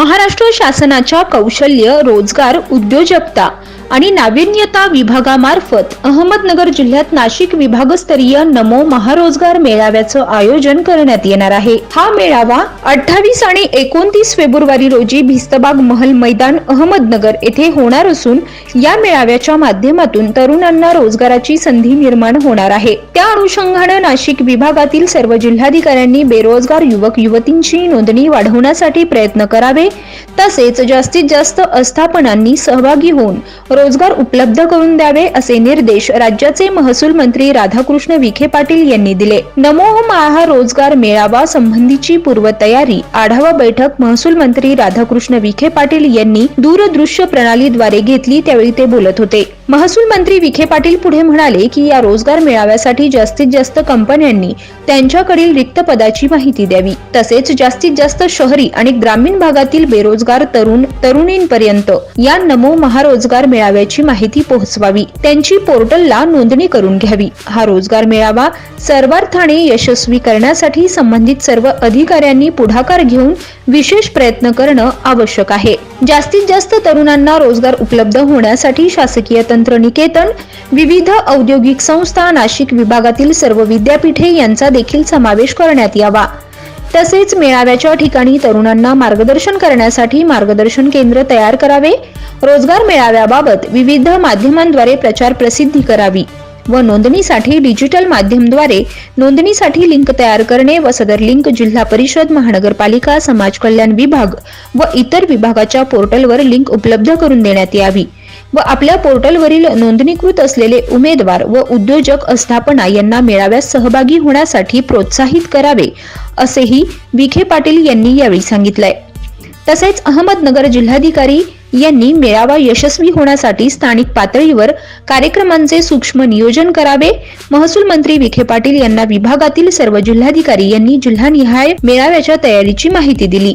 महाराष्ट्र शासनाच्या कौशल्य रोजगार उद्योजकता आणि नाविन्यता विभागामार्फत अहमदनगर जिल्ह्यात नाशिक विभागस्तरीय नमो महारोजगार मेळाव्याचं आयोजन करण्यात येणार आहे. हा मेळावा अठ्ठावीस आणि एकोणतीस फेब्रुवारी रोजी भिस्तबाग महल मैदान अहमदनगर येथे होणार असून या मेळाव्याच्या माध्यमातून तरुणांना रोजगाराची संधी निर्माण होणार आहे. त्या अनुषंगानं नाशिक विभागातील सर्व जिल्हाधिकाऱ्यांनी बेरोजगार युवक युवतींची नोंदणी वाढवण्यासाठी प्रयत्न करावे तसेच जास्तीत जास्त आस्थापनांनी सहभागी होऊन रोजगार उपलब्ध करून द्यावे असे निर्देश राज्याचे महसूल मंत्री राधाकृष्ण विखे पाटील यांनी दिले. नमोह हो महा रोजगार मेळावा संबंधीची पूर्वतयारी आढावा बैठक महसूल मंत्री राधाकृष्ण विखे पाटील यांनी दूरदृश्य प्रणालीद्वारे घेतली त्यावेळी ते बोलत होते. महसूल मंत्री विखे पाटील पुढे म्हणाले की या रोजगार मेळाव्यासाठी जास्तीत जास्त कंपन्यांनी त्यांच्याकडील रिक्त पदाची माहिती द्यावी. तसेच जास्तीत जास्त शहरी आणि ग्रामीण भागातील बेरोजगार तरुण तरुणींपर्यंत या नमो महारोजगार मेळाव्याची माहिती पोहोचवावी. त्यांची पोर्टलला नोंदणी करून घ्यावी. हा रोजगार मेळावा सर्वार्थाने यशस्वी करण्यासाठी संबंधित सर्व अधिकाऱ्यांनी पुढाकार घेऊन विशेष प्रयत्न करणं आवश्यक आहे. जास्तीत जास्त तरुणांना रोजगार उपलब्ध होण्यासाठी शासकीय तंत्रनिकेतन विविध औद्योगिक संस्था नाशिक विभागातील सर्व विद्यापीठे यांचा देखील समावेश करण्यात यावा. तसेच मेळाव्याच्या ठिकाणी तरुणांना मार्गदर्शन करण्यासाठी मार्गदर्शन केंद्र तयार करावे. रोजगार मेळाव्याबाबत विविध माध्यमांद्वारे प्रचार प्रसिद्धी करावी व नोंदणीसाठी डिजिटल माध्यमद्वारे नोंदणीसाठी लिंक तयार करणे व सदर लिंक जिल्हा परिषद महानगरपालिका समाज कल्याण विभाग व इतर विभागाच्या पोर्टलवर लिंक उपलब्ध करून देण्यात यावी. व आपल्या पोर्टलवरील नोंदणीकृत असलेले उमेदवार व उद्योजक स्थापना यांना मेळाव्यात सहभागी होण्यासाठी प्रोत्साहित करावे असेही विखे पाटील यांनी यावेळी सांगितलंय. तसेच अहमदनगर जिल्हाधिकारी यांनी मेळावा यशस्वी होण्यासाठी स्थानिक पातळीवर कार्यक्रमांचे सूक्ष्म नियोजन करावे महसूल मंत्री विखे पाटील यांना विभागातील सर्व जिल्हाधिकारी यांनी जिल्हानिहाय मेळाव्याच्या तयारीची माहिती दिली.